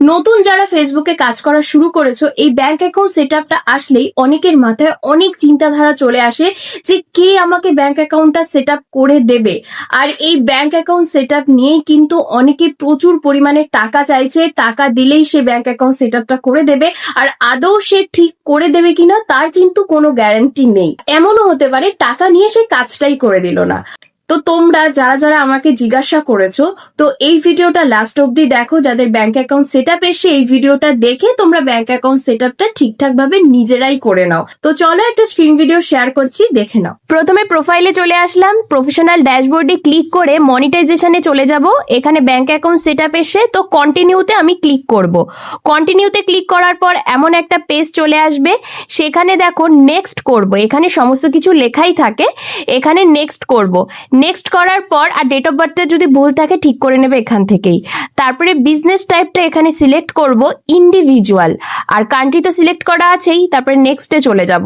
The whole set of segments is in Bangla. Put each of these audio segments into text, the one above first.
নতুন যারা ফেসবুকে কাজ করা শুরু করেছ, এই ব্যাংক অ্যাকাউন্ট সেট আসলেই অনেকের মাথায় অনেক চিন্তাধারা চলে আসে যে কে আমাকে ব্যাংক অ্যাকাউন্টটা সেট করে দেবে। আর এই ব্যাংক অ্যাকাউন্ট সেট নিয়েই কিন্তু অনেকে প্রচুর পরিমাণে টাকা চাইছে, টাকা দিলেই সে ব্যাংক অ্যাকাউন্ট সেট করে দেবে। আর আদৌ সে ঠিক করে দেবে কিনা, তার কিন্তু কোনো গ্যারান্টি নেই। এমনও হতে পারে টাকা নিয়ে সে কাজটাই করে দিল না। তো তোমরা যারা যারা আমাকে জিজ্ঞাসা করেছ, তো এই ভিডিওটা লাস্ট অবধি দেখো। যাদের ব্যাংক অ্যাকাউন্ট সেট আপ এসে এই ভিডিওটা দেখে তোমরা ব্যাংক অ্যাকাউন্ট সেট আপটা ঠিকঠাক ভাবে নিজেরাই করে নাও। তো চলো একটা স্ক্রিন ভিডিও শেয়ার করছি, দেখে নাও। প্রথমে প্রোফাইলে চলে আসলাম। প্রফেশনাল ড্যাশবোর্ডে ক্লিক করে মনিটাইজেশনে চলে যাব। এখানে ব্যাংক অ্যাকাউন্ট সেট আপ এসে তো কন্টিনিউতে আমি ক্লিক করব। কন্টিনিউতে ক্লিক করার পর এমন একটা পেজ চলে আসবে। সেখানে দেখো নেক্সট করব। এখানে সমস্ত কিছু লেখাই থাকে। এখানে নেক্সট করব। নেক্সট করার পর আর ডেট অফ বার্থটা যদি ভুল থাকে ঠিক করে নেবে এখান থেকেই। তারপরে বিজনেস টাইপটা এখানে সিলেক্ট করব ইন্ডিভিজুয়াল আর কান্ট্রি তো সিলেক্ট করা আছেই, তারপরে নেক্সটে চলে যাব।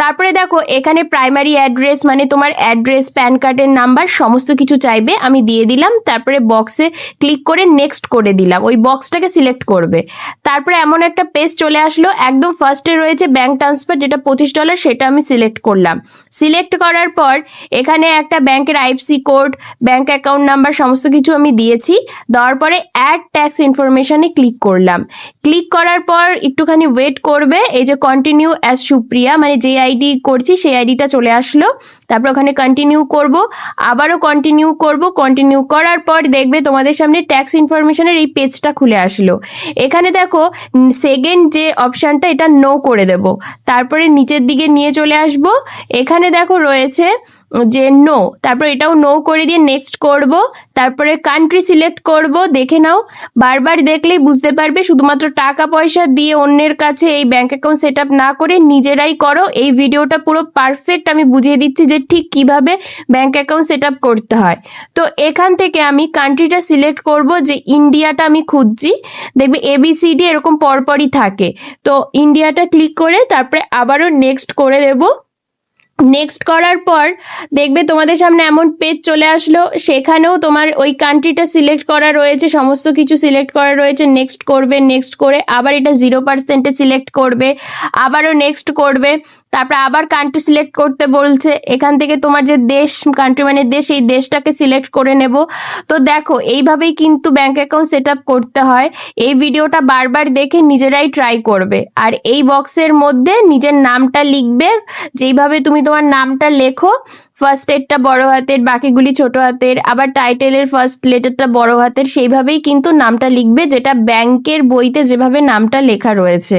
তারপরে দেখো, এখানে প্রাইমারি অ্যাড্রেস মানে তোমার অ্যাড্রেস প্যান কার্ডের নাম্বার সমস্ত কিছু চাইবে, আমি দিয়ে দিলাম। তারপরে বক্সে ক্লিক করে নেক্সট করে দিলাম। ওই বক্সটাকে সিলেক্ট করবে। তারপরে এমন একটা পেজ চলে আসলো, একদম ফার্স্টে রয়েছে ব্যাংক ট্রান্সফার যেটা পঁচিশ ডলার সেটা আমি সিলেক্ট করলাম। সিলেক্ট করার পর এখানে একটা ব্যাংকের IFSC code bank account number সমস্ত কিছু আমি দিয়েছি। দেওয়ার পরে অ্যাড ট্যাক্স ইনফরমেশনে ক্লিক করলাম। ক্লিক করার পর একটুখানি ওয়েট করবে। এই যে কন্টিনিউ অ্যাজ সুপ্রিয়া মানে যে আইডি করছি, সেই আইডিটা চলে আসলো। তারপর ওখানে কন্টিনিউ করব। আবারও কন্টিনিউ করব। কন্টিনিউ করার পর দেখবে তোমাদের সামনে ট্যাক্স ইনফরমেশনের এই পেজটা খুলে আসলো। এখানে দেখো সেকেন্ড যে অপশানটা এটা নো করে দেব। তারপরে নিচের দিকে নিয়ে চলে আসব। এখানে দেখো রয়েছে যে নো তারপর এটাও নো করে দিয়ে নেক্সট করব, তারপরে কান্ট্রি সিলেক্ট করব, দেখে নাও, বারবার দেখলেই বুঝতে পারবে, শুধুমাত্র টাকা পয়সা দিয়ে অন্যের কাছে এই ব্যাঙ্ক অ্যাকাউন্ট সেট না করে নিজেরাই করো, এই ভিডিওটা পুরো পারফেক্ট আমি বুঝিয়ে দিচ্ছি যে ঠিক কীভাবে ব্যাঙ্ক অ্যাকাউন্ট সেট করতে হয়। তো এখান থেকে আমি কান্ট্রিটা সিলেক্ট করব, যে ইন্ডিয়াটা আমি খুঁজছি, দেখবে এবিসিডি এরকম পরপরই থাকে। তো ইন্ডিয়াটা ক্লিক করে তারপরে আবারও নেক্সট করে দেবো। নেক্সট করার পর দেখবে তোমাদের সামনে এমন পেজ চলে আসলো, সেখানেও তোমার ওই কান্ট্রিটা সিলেক্ট করা রয়েছে, সমস্ত কিছু সিলেক্ট করা রয়েছে নেক্সট করবে নেক্সট করে আবার এটা জিরো পার্সেন্টে সিলেক্ট করবে, আবারও নেক্সট করবে। তারপর আবার কান্ট্রি সিলেক্ট করতে বলছে। এখান থেকে তোমার যে দেশ কান্ট্রি মানে দেশ, এই দেশটাকে সিলেক্ট করে নেব। তো দেখো, এইভাবেই কিন্তু ব্যাংক অ্যাকাউন্ট সেট করতে হয়। এই ভিডিওটা বারবার দেখে নিজেরাই ট্রাই করবে। আর এই বক্সের মধ্যে নিজের নামটা লিখবে। যেইভাবে তুমি তোমার নামটা লেখো ফার্স্ট এডটা বড় হাতের, বাকিগুলি ছোট হাতের, আবার টাইটেলের ফার্স্ট লেটারটা বড় হাতের, সেইভাবেই কিন্তু নামটা লিখবে, যেটা ব্যাংকের বইতে যেভাবে নামটা লেখা রয়েছে।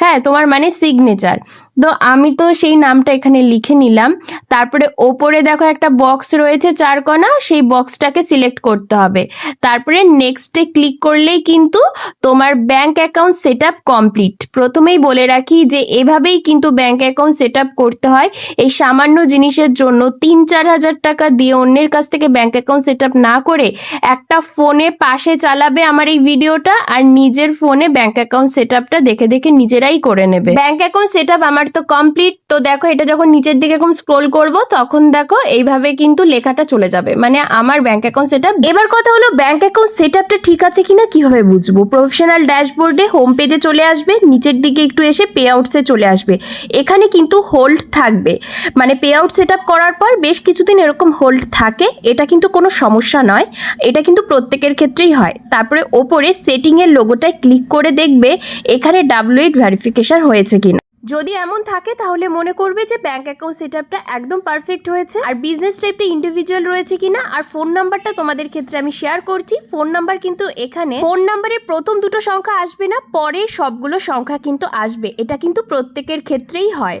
হ্যাঁ তোমার মানে সিগনেচার তো আমি তো সেই নামটা এখানে লিখে নিলাম। তারপরে ওপরে দেখো একটা বক্স রয়েছে চার কণা, সেই বক্সটাকে সিলেক্ট করতে হবে। তারপরে নেক্সটে ক্লিক করলেই কিন্তু তোমার bank account set up complete প্রথমেই বলে রাখি যে এভাবেই কিন্তু ব্যাংক অ্যাকাউন্ট সেট করতে হয়। এই সামান্য জিনিসের জন্য তিন চার হাজার টাকা দিয়ে অন্যের কাছ থেকে ব্যাংক অ্যাকাউন্ট সেট না করে একটা ফোনে পাশে চালাবে আমার এই ভিডিওটা আর নিজের ফোনে ব্যাংক অ্যাকাউন্ট সেট দেখে দেখে নিজেরাই করে নেবে। ব্যাংক অ্যাকাউন্ট সেট আমার তো কমপ্লিট তো দেখো, এটা যখন নিচের দিকে এরকম স্ক্রোল করব, তখন দেখো এইভাবে কিন্তু লেখাটা চলে যাবে। মানে আমার ব্যাংক অ্যাকাউন্ট সেট এবার কথা হলো ব্যাংক অ্যাকাউন্ট সেট আপটা ঠিক আছে কিনা কীভাবে বুঝব? প্রফেশনাল ড্যাশবোর্ডে হোম পেজে চলে আসবে, নিচের দিকে একটু এসে পে আউটসে চলে আসবে। এখানে কিন্তু হোল্ড থাকবে। মানে পে আউট সেট করার পর বেশ কিছুদিন এরকম হোল্ড থাকে, এটা কিন্তু কোনো সমস্যা নয়, এটা কিন্তু প্রত্যেকের ক্ষেত্রেই হয়। তারপরে ওপরে সেটিংয়ের লোগোটায় ক্লিক করে দেখবে এখানে ডাব্লিউএইট ভেরিফিকেশন হয়েছে কিনা। যদি এমন থাকে তাহলে মনে করবে যে ব্যাংক অ্যাকাউন্ট সেট আপটা একদম পারফেক্ট হয়েছে। আর বিজনেস টাইপটা ইন্ডিভিজুয়াল রয়েছে কিনা, আর ফোন নাম্বারটা তোমাদের ক্ষেত্রে আমি শেয়ার করছি। ফোন নাম্বার কিন্তু এখানে ফোন নাম্বারে প্রথম দুটো সংখ্যা আসবে না, পরে সবগুলো সংখ্যা কিন্তু আসবে। এটা কিন্তু প্রত্যেকের ক্ষেত্রেই হয়।